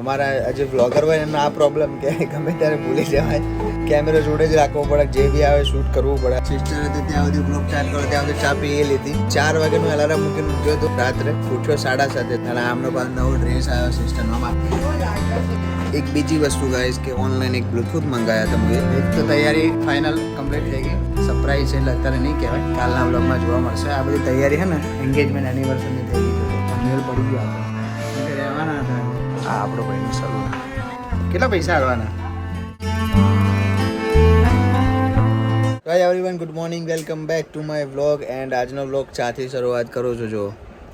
અમારા જે વ્લોગર હોય એનો આ પ્રોબ્લેમ કે ગમે ત્યારે ભૂલી જવાય. કેમેરો જોડે જ રાખવો પડે, જે બી આવે શૂટ કરવું પડે. સિસ્ટર હતી, ત્યાં સુધી બ્લોગ સ્ટાર્ટ કરો ત્યાં સુધી ચા પી એ લીધી. ચાર વાગ્યાનું અલાર્મ મૂકીને ઉઠ્યો હતો રાત્રે ઉઠ્યો સાડા સાતે. અને આમનો પાસે નવો ડ્રેસ આવ્યો સિસ્ટરનો એક બીજી વસ્તુ ગાઈશ કે ઓનલાઈન એક બ્લૂટૂથ મંગાયા હતા મેં એક તો તૈયારી ફાઇનલ કમ્પ્લીટ થઈ ગઈ. સરપ્રાઈઝ એટલે અત્યારે નહીં કહેવાય. કાલના બ્લોગમાં જોવા મળશે. આ બધી તૈયારી છે ને એન્ગેજમેન્ટ એનિવર્સરીની થઈ ગઈ મેળ પડી ગયો આ આપણો ભાઈનું સલૂન કેટલા પૈસા આવવાના hi everyone good morning welcome back to my vlog and આજનો વ્લોગ ચાથી શરૂઆત કરું છું જો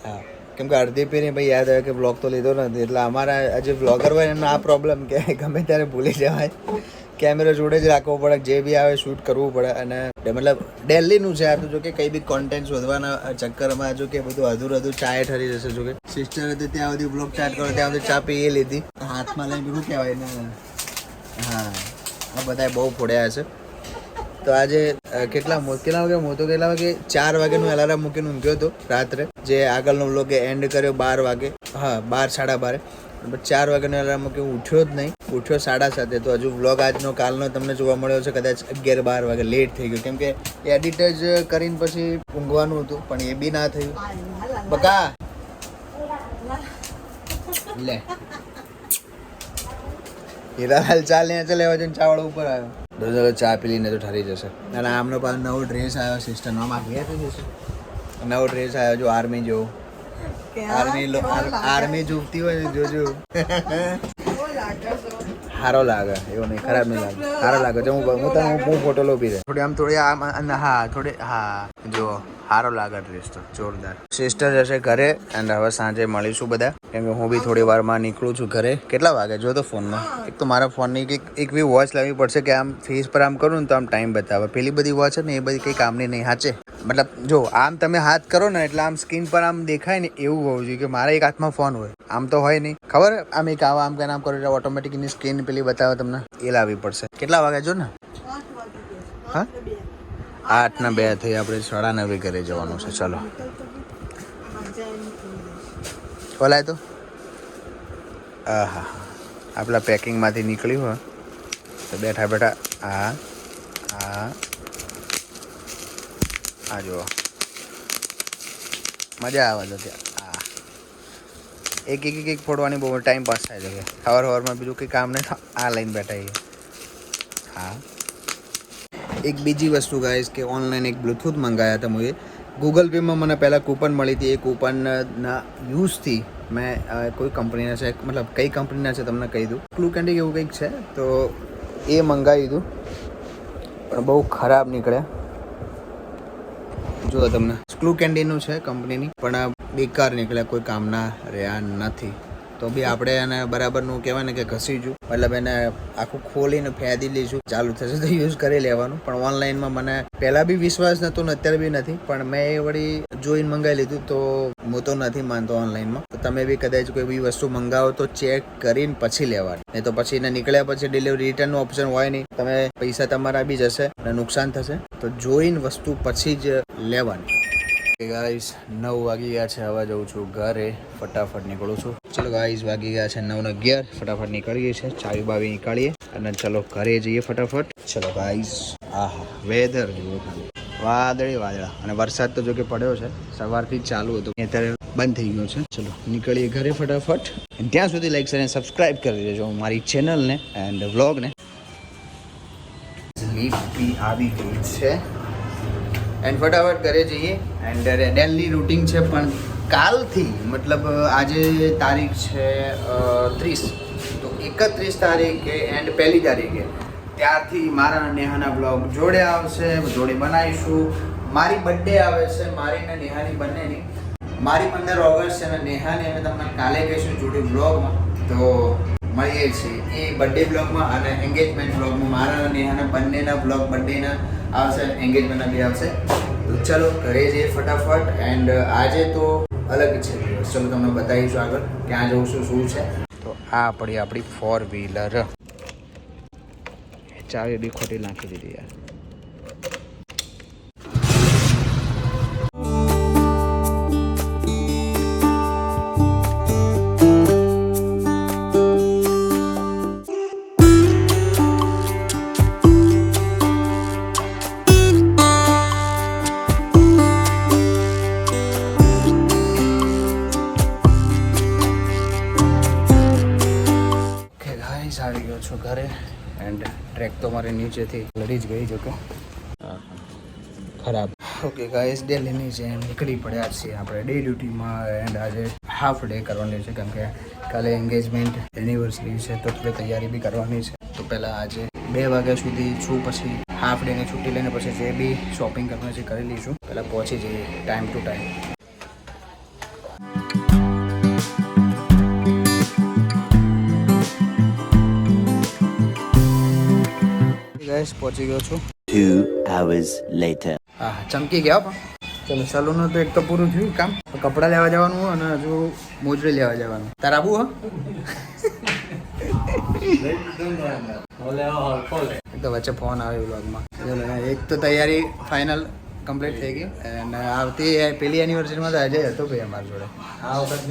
હા, કેમ કે અડધી પેરી ભાઈ યાદ આવે કે વ્લોગ તો લીધો નથી, એટલે અમારા જે વ્લોગર હોય એમનો આ પ્રોબ્લેમ કે ગમે ત્યારે ભૂલી જવાય. કેમેરો જોડે જ રાખવો પડે, જે બી આવે શૂટ કરવું પડે અને મતલબ ડેલીનું છે આ તો જો કે કંઈ બી કોન્ટેન્ટ શોધવાના ચક્કરમાં જો કે બધું અધૂર અધૂર ચાય ઠરી જશે, જો કે. સિસ્ટર હતી ત્યાં સુધી બ્લોગ સ્ટાર્ટ કરો ત્યાં સુધી ચા એ લીધી. હાથમાં લઈને શું કહેવાય ને હા, આ બધા બહુ ફોડ્યા છે તો આજે કેટલા કેટલા વાગે મોતો? કેટલા વાગે? ચાર વાગ્યાનું અલાર્મ મૂકીને ઊંઘ્યો હતો રાત્રે. જે આગળનો વ્લોગે એન્ડ કર્યો બાર વાગે. હા, બાર, સાડા બારે. ચાર વાગ્યાનો અલાર્મ કે ઉઠ્યો જ નહીં. ઉઠ્યો સાડા સાતે. તો હજુ વ્લોગ આજનો, કાલનો તમને જોવા મળ્યો છે. કદાચ અગિયાર બાર વાગે લેટ થઈ ગયું. કેમ કે એડિટ જ કરીને પછી ઊંઘવાનું હતું, પણ એ બી ના થયું. બકા! લે. હીરાલાલ ચા લે ચાલ, લેવા જઈને ચાવડો ઉપર આવ્યો. દોસ્તો ચા પી લઈને તો ઠરી જશે. અને આમનો પાસે નવો ડ્રેસ આવ્યો સિસ્ટરનો આમ ગયા થઈ જશે નવો ડ્રેસ આવ્યો, જો આર્મી જેવો. આર્મી આર્મી જોગતી હોય ને જોજો. સારો લાગે એવું નહીં ખરાબ નહીં લાગે. સારો લાગે. જો હું હું તને હું ફોટો લોભી દે થોડી આમ થોડી આમ હા થોડી હા જો સારો લાગે ડ્રેસ તો જોરદાર. સિસ્ટર જશે ઘરે અને હવે સાંજે મળીશું બધા. કેમ કે હું બી થોડી વારમાં નીકળું છું ઘરે. કેટલા વાગે? જો તો ફોનમાં એક તો મારા ફોનની કંઈક એક બી વોચ લાવવી પડશે કે આમ ફેસ પર આમ કરું ને તો આમ ટાઈમ બતાવે. પેલી બધી વોચ છે ને એ બધી કંઈ કામની નહીં. સાચે મતલબ જો, આમ તમે હાથ કરો ને એટલે આમ સ્ક્રીન પર આમ દેખાય ને એવું હોવું જોઈએ કે મારા એક હાથમાં ફોન હોય. આમ તો હોય નહીં. ખબર? આમ એક આવા આમ કે આમ કરો એટલે ઓટોમેટિક એની સ્ક્રીન પેલી બતાવે તમને. એ લાવવી પડશે. કેટલા વાગે જો ને? હા? આઠ ના બે થઈ આપણે સાડા નવે ઘરે જવાનું છે. ચલો. ખોલાય તો. હા હા આપણા પેકિંગમાંથી નીકળ્યું હોય તો બેઠા બેઠા. હા. આ આ જુઓ. મજા આવે તો ત્યાં. હા. એક એક એક ફોડવાની બહુ ટાઈમ પાસ થાય છે. સવાર સવારમાં બીજું કંઈ કામ નહીં આ લઈને બેઠા છીએ. હા. એક બીજી વસ્તુ ગાઈશ કે ઓનલાઈન એક બ્લૂટૂથ મંગાવ્યા હતા મુએ. ગૂગલ પેમાં મને પહેલાં કૂપન મળી હતી. એ કૂપનના યુઝથી મેં કોઈ કંપનીના છે મતલબ કઈ કંપનીના છે તમને કહી દઉં. ક્લુ કેન્ડી એવું કંઈક છે, તો એ મંગાવી દીધું પણ બહુ ખરાબ નીકળ્યા. જુઓ તમને. સ્ક્રૂ કેન્ડીનું છે કંપનીની પણ બેકાર નીકળ્યા કોઈ કામના રહ્યા નથી. તો બી આપણે એને બરાબરનું કહેવાય ને કે ઘસીજું. મતલબ એને આખું ખોલીને ફેદી લઈશું ચાલુ થશે તો યુઝ કરી લેવાનું. પણ ઓનલાઈનમાં મને પહેલાં બી વિશ્વાસ નહોતો ને અત્યારે બી નથી. પણ મેં એ વળી જોઈને મંગાવી લીધું તો હું તો નથી માનતો ઓનલાઈનમાં. તો તમે બી કદાચ કોઈ બી વસ્તુ મંગાવો તો ચેક કરીને પછી લેવાની. નહીં તો પછી એને નીકળ્યા પછી ડિલિવરી રિટર્નનું ઓપ્શન હોય નહીં. તમે પૈસા તમારા બી જશે અને નુકસાન થશે. તો જોઈને વસ્તુ પછી જ લેવાની. ગાઈસ નવ વાગી ગયા છે. હવે જઉં છું ઘરે. ફટાફટ નીકળું છું. ચલો ગાઈઝ વાગી ગયા છે નવ અગિયાર. ફટાફટ નીકળીએ છીએ, ચાવી બાવી નીકાળીએ અને ચલો ઘરે જઈએ ફટાફટ. ચલો ગાઈઝ આહા વેધર જુઓ વાદળી વાદળા. અને વરસાદ તો જો કે પડ્યો છે, સવારથી ચાલુ હતો. અત્યારે બંધ થઈ ગયો છે. ચલો, નીકળીએ ઘરે ફટાફટ. ત્યાં સુધી લાઈક અને સબસ્ક્રાઇબ કરી દેજો મારી ચેનલને એન્ડ વ્લોગને લીપી આવી ગઈ છે. એન્ડ ફટાફટ ઘરે જઈએ. એન્ડ ડેલી રૂટિન છે પણ કાલથી, મતલબ આજે તારીખ છે ત્રીસ. તો એકત્રીસ તારીખે એન્ડ પહેલી તારીખે. ત્યારથી મારા નેહાના બ્લોગ જોડે આવશે, જોડે બનાવીશું. મારી બર્થડે આવે છે, મારી ને નેહાની બંનેની. મારી પંદર ઓગસ્ટ અને નેહાની અમે તમને કાલે કહીશું જોડે બ્લોગમાં તો મળીએ છીએ. એ બર્થડે બ્લોગમાં અને એન્ગેજમેન્ટ બ્લોગમાં મારા અને નેહાના બંનેના બ્લોગ બર્થડેના આવશે એન્ગેજમેન્ટના બી આવશે. તો ચલો ઘરે જઈએ ફટાફટ. એન્ડ આજે તો અલગ છે. ચલો તમને બતાવીશું આગળ ક્યાં જવું છું, શું છે. તો આ પડી આપણી ફોર વ્હીલર ચાવી બી ખોટી નાખી દીધી યાર. છું ઘરે એન્ડ ટ્રેક તો મારે નીચેથી લડી જ ગઈ જોકે ખરાબ. ઓકે ગાઈસ ડેલીની છે નીકળી પડ્યા છીએ આપણે. ડે ડ્યુટીમાં એન્ડ આજે હાફ ડે કરવાની છે કેમ કે કાલે એન્ગેજમેન્ટ એનિવર્સરી છે, તો થોડી તૈયારી બી કરવાની છે. તો પહેલાં આજે બે વાગ્યા સુધી છું, પછી હાફ ડેની છુટ્ટી લઈને પછી જે બી શોપિંગ કરવાની છે કરી લઈશું. પહેલાં પહોંચી જઈએ ટાઈમ ટુ ટાઈમ ગાઈસ પહોંચી ગયો છું. Two hours later. હા ચમકી ગયા પણ. ચલો સલૂનનું તો એક તો પૂરું થયું કામ. કપડાં લેવા જવાનું અને હજુ મોજડી લેવા જવાનું. તાર આવું હો. તો વચ્ચે ફોન આવ્યો વ્લોગમાં એક તો તૈયારી ફાઇનલ કમ્પ્લીટ થઈ ગઈ. અને આવતી પેલી એનિવર્સરીમાં તો આજે હતો ભાઈ અમારી જોડે. આ વખત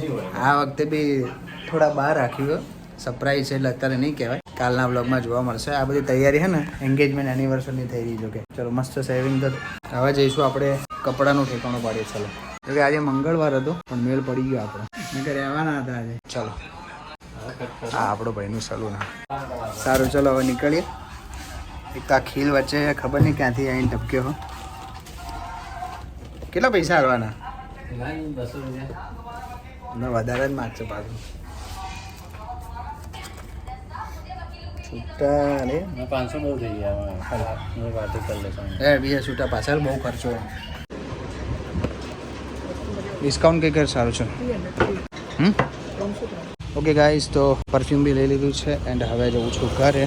આ વખતે બી થોડા બહાર રાખ્યું સરપ્રાઈઝ છે એટલે અત્યારે નહીં કહેવાય. કાલના બ્લોગમાં જોવા મળશે. આ બધી તૈયારી છે ને એન્ગેજમેન્ટ એનિવર્સરીની થઈ રહી જોકે ચલો મસ્ત સેવિંગ તો હવે જઈશું આપણે કપડાનું ઠેકાણું પાડીએ. ચલો. જોકે આજે મંગળવાર હતો પણ મેળ પડી ગયો આપણે. મેં રહેવાના હતા આજે. ચલો. હા આપણો ભાઈનું સલૂન સારું ચલો હવે નીકળીએ. એક આ ખીલ વચ્ચે ખબર નહીં ક્યાંથી આવીને ટપક્યો હો. કેટલા પૈસા આવવાના વધારે જ માગશે પાછું. છૂટા હું પાંચસો બહુ થઈ ગયા હું વાતો કરી લેશો. એ બીજા છૂટા પાછળ બહુ ખર્ચો. ડિસ્કાઉન્ટ કંઈ કર સારું છે? હમ? ઓકે ગાઈઝ તો પરફ્યુમ બી લઈ લીધું છે એન્ડ હવે જવું છું ઘરે.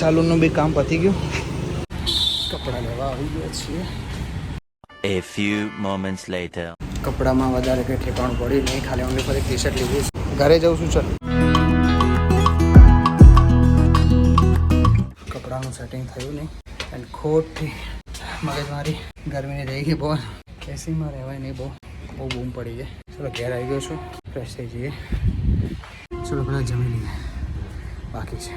સાલુનનું બી કામ પતી ગયું. કપડાં લેવા આવી ગયા છીએ. A few moments later. કપડામાં વધારે કંઈ ઠેકાણું પડી નહીં ખાલી ઓનલી ફરી ટી શર્ટ લીધી ઘરે જઉં છું ચાલ. કપડાનું સેટિંગ થયું નહીં. એન્ડ ખોટી મગજમારી ગરમીની રહી ગઈ બહુ. એસીમાં રહેવાય નહીં બહુ. બહુ બૂમ પડી જાય ચલો ઘેર આવી ગયો છું. ફ્રેશ થઈ જઈએ. ચલો પહેલાં જમી લઈએ. બાકી છે.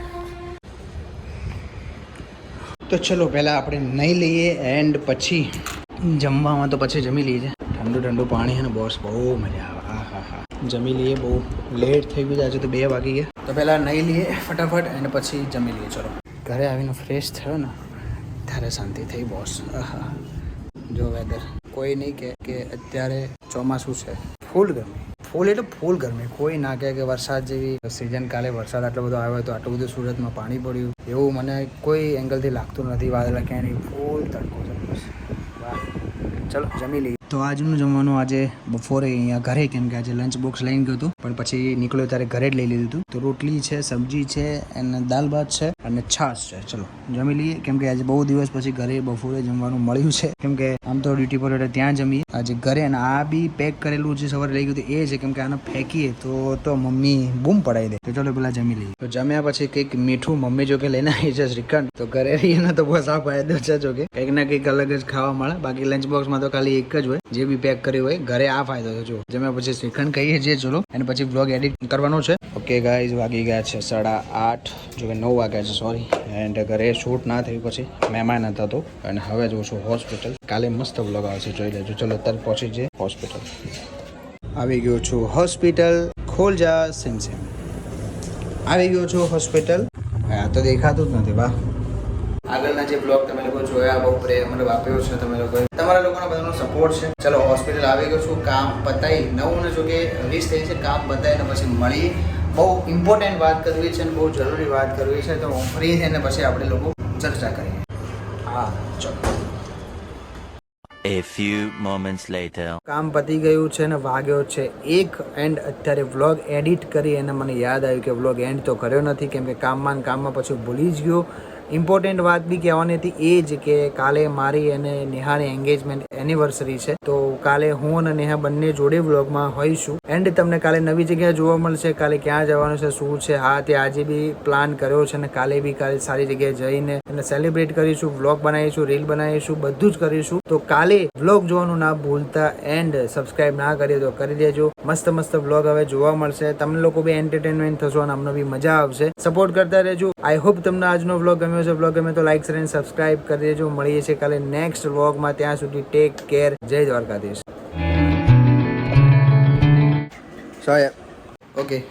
તો ચલો પહેલાં આપણે નહીં લઈએ એન્ડ પછી જમવામાં તો પછી જમી લઈએ છીએ. ઠંડુ ઠંડુ પાણી અને બોસ બહુ મજા આવે. હા હા હા. જમી લઈએ બહુ. લેટ થઈ ગયું છે. આજે તો બે વાગી ગયા. તો પહેલાં નહીં લઈએ ફટાફટ એન્ડ પછી જમી લઈએ. ચલો. ઘરે આવીને ફ્રેશ થયો ને, ત્યારે શાંતિ થઈ બોસ જો વેધર કોઈ નહીં કહે કે અત્યારે ચોમાસું છે. ફૂલ ગરમી. ફૂલ એટલે ફૂલ ગરમી. કોઈ ના કહે કે વરસાદ જેવી સિઝન કાલે વરસાદ આટલો બધો આવ્યો તો આટલું બધું સુરતમાં પાણી પડ્યું. એવું મને કોઈ એંગલથી લાગતું નથી. વાદળા ક્યાંય નહીં. ફૂલ તડકો ચલો, જમી લઈએ. તો આજનું જમવાનું આજે બપોરે અહીંયા ઘરે, કેમ કે આજે લંચ બોક્સ લઈને ગયો હતું. પણ પછી નીકળ્યો ત્યારે ઘરે જ લઈ લીધું હતું. તો રોટલી છે, સબ્જી છે, અને દાલ ભાત છે. અને છાશ છે. ચલો, જમી લઈએ. કેમ કે આજે બહુ દિવસ પછી ઘરે બપોરે જમવાનું મળ્યું છે. કેમ કે આમ તો ડ્યુટી પર એટલે ત્યાં જમીએ. આજે ઘરે અને આ બી પેક કરેલું જે સવારે લઈ ગયું હતું, એ છે કેમ કે આને ફેંકીએ તો તો મમ્મી બૂમ પડાવી દે. તો ચાલો પેલા જમી લઈએ. તો જમ્યા પછી કંઈક મીઠું મમ્મી જો કે લઈને આવી છે શ્રીખંડ. તો ઘરે રહીને તો બસ આ ફાયદો છે જો કે કંઈક ના કંઈક અલગ જ ખાવા મળે. બાકી લંચ બોક્સમાં તો ખાલી એક જ હોય. જે બી પેક કર્યું હોય, ઘરે આ ફાયદો છે જો જમ્યા પછી શ્રીખંડ કહીએ છીએ ચલો. અને પછી બ્લોગ એડિટ કરવાનો છે. ઓકે ગાઈઝ વાગી ગયા છે સાડા આઠ. જો કે નવ વાગ્યા છે સોરી એન્ડ ઘરે શૂટ ના થયું પછી મહેમાન હતા તો. અને હવે જોઉં છું હોસ્પિટલ કાલે મસ્ત બ્લોગ આવશે, જોઈ લેજો. ચલો અત્યારે પહોંચી જઈએ. હોસ્પિટલ. આવી ગયો છું હોસ્પિટલ. ખોલ જા સેમ સેમ. આવી ગયો છું હોસ્પિટલ. હા તો દેખાતું જ નથી બા આગળના જે બ્લોગ તમે લોકો જોયા બહુ પ્રેમ મતલબ આપ્યો છે તમે લોકોએ. તમારા લોકોનો બધાનો સપોર્ટ છે. ચલો હોસ્પિટલ આવી ગયો છું કામ પતાવી નવું ને જો કે વીસ થઈ છે કામ પતાવીને પછી મળી. બહુ ઇમ્પોર્ટન્ટ વાત કરવી છે અને બહુ જરૂરી વાત કરવી છે તો હું ફ્રી થઈને પછી આપણે લોકો ચર્ચા કરીએ. હા ચલો. A few moments later. કામ પતી ગયું છે ને વાગ્યો છે એક એન્ડ અત્યારે વ્લોગ એડિટ કરી અને મને યાદ આવ્યું કે વ્લોગ એન્ડ તો કર્યો નથી કેમ કે કામમાં કામમાં પછી ભૂલી જ ગયો ઇમ્પોર્ટન્ટ વાત બી કહેવાની હતી એ જ કે કાલે મારી અને નેહાની એન્ગેજમેન્ટ એનિવર્સરી છે. તો કાલે હું અને નેહા બંને જોડે વ્લોગમાં હોઈશું. એન્ડ તમને કાલે નવી જગ્યા જોવા મળશે કાલે ક્યાં જવાનું છે, શું છે હા તે આજે બી પ્લાન કર્યો છે અને કાલે બી કાલે સારી જગ્યાએ જઈને અને સેલિબ્રેટ કરીશું વ્લોગ બનાવીશું રીલ બનાવીશું, બધું જ કરીશું. તો કાલે વ્લોગ જોવાનું ના ભૂલતા એન્ડ સબસ્ક્રાઈબ ના કરીએ તો કરી દેજો. મસ્ત મસ્ત વ્લોગ હવે જોવા મળશે. તમને લોકો બી એન્ટરટેનમેન્ટ થશો અને અમને બી મજા આવશે. સપોર્ટ કરતા રહેજો. આઈ હોપ તમને આજનો વ્લોગ ગમ્યો છે વ્લોગ ગમે તો લાઈક અને સબસ્ક્રાઇબ કરી દેજો. મળીએ છીએ કાલે નેક્સ્ટ વ્લોગમાં ત્યાં સુધી ટેક કેર જય દ્વારકાધીશ. So okay